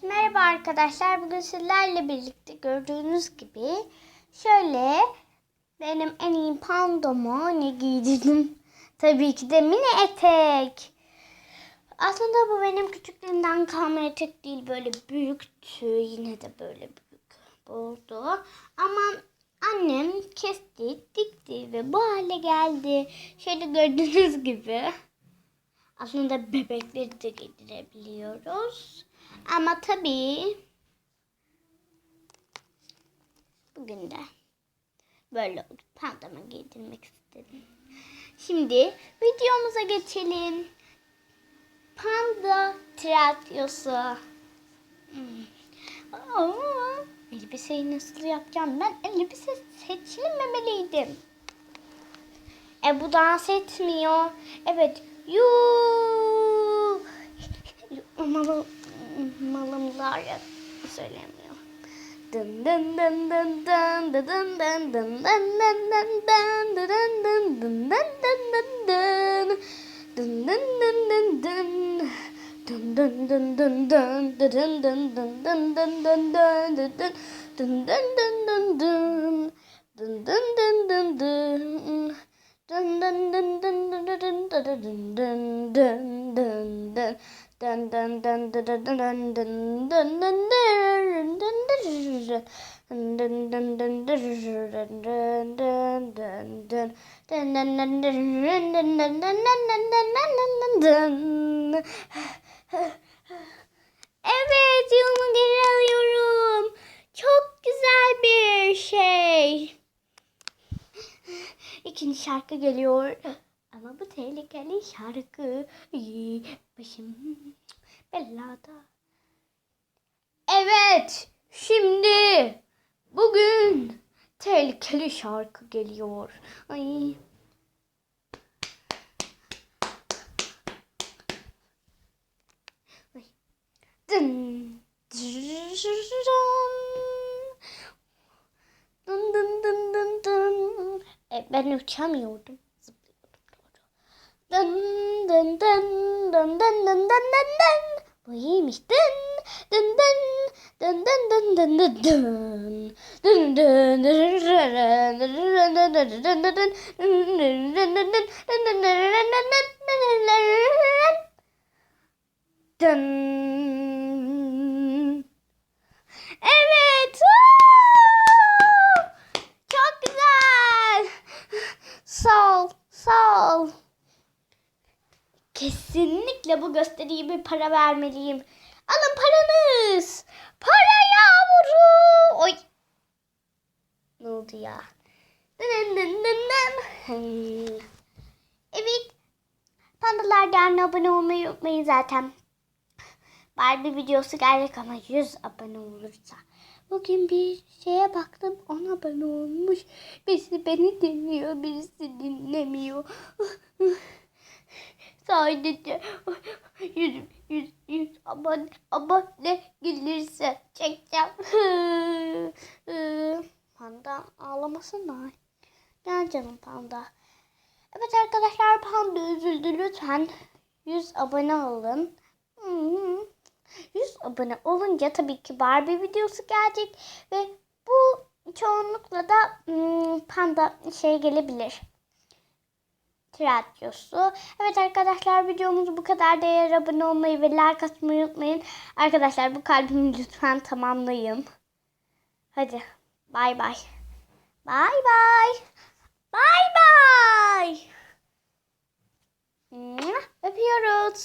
Merhaba arkadaşlar. Bugün sizlerle birlikte gördüğünüz gibi şöyle benim en iyi pandomu ne giydirdim? Tabii ki de mini etek. Aslında bu benim küçüklüğümden kalma etek değil. Böyle büyüktü. Yine de böyle büyük oldu. Ama annem kesti, dikti ve bu hale geldi. Şöyle gördüğünüz gibi. Aslında bebekleri de giydirebiliyoruz. Ama tabii bugün de böyle oldu. Pandama giydirmek istedim. Şimdi videomuza geçelim. Panda tiyatrosu. Hmm. Elbiseyi nasıl yapacağım? Ben elbise seçilmemeliydim. E bu dans etmiyor. Evet. Yuu. Malım, malımlar söylemiyor. Dın dın dın dın dın dın dın dın dın dın dın dın dın dın dın dın dın dın dın. Dın dın dın dın dın. Dın dın dın dın dın dın dın dın dın dın dın dın dın dın dın. Dın dın dın dın dın. Dın dın dın dın dın. Dun dun dun dun dun dun dun dun dun dun dun dun dun dun dun dun dun dun. Evet, yolumu geri alıyorum. Çok güzel bir şey. İkinci şarkı geliyor. Ama bu tehlikeli şarkı. Başım belada. Evet. Şimdi bugün tehlikeli şarkı geliyor. Ay. Dın dın dın dın dın. E, ben uçamıyordum. Dın dın dın dın dın dın dın dın dın. Bu iyiymiş. Dın dın dın dın dın dın dın dın dın. Dın dın dın. Evet. Çok güzel. Sağ ol, sağ ol. Kesinlikle bu gösteriye bir para vermeliyim. Alın paranız. Para yağmuru. Oy. Ne oldu ya? Dın dın dın dın. Evet. Pandalar Derneği'ne abone olmayı unutmayın zaten. Barbie videosu gelecek ama 100 abone olursa. Bugün bir şeye baktım 10 abone olmuş. Birisi beni dinliyor birisi dinlemiyor. Sadece 100, 100, 100 abone, abone gelirse çekeceğim. panda ağlamasın da. Gel canım panda. Evet arkadaşlar panda üzüldü lütfen. 100 abone olun. Hmm. 100 abone olunca tabii ki Barbie videosu gelecek ve bu çoğunlukla da hmm, panda şey gelebilir. Tiyatrosu. Evet arkadaşlar videomuz bu kadar. Değer abone olmayı ve like atmayı unutmayın. Arkadaşlar bu kalbimi lütfen tamamlayın. Hadi bay bay. Bay bay. Bay bay. Öpüyoruz.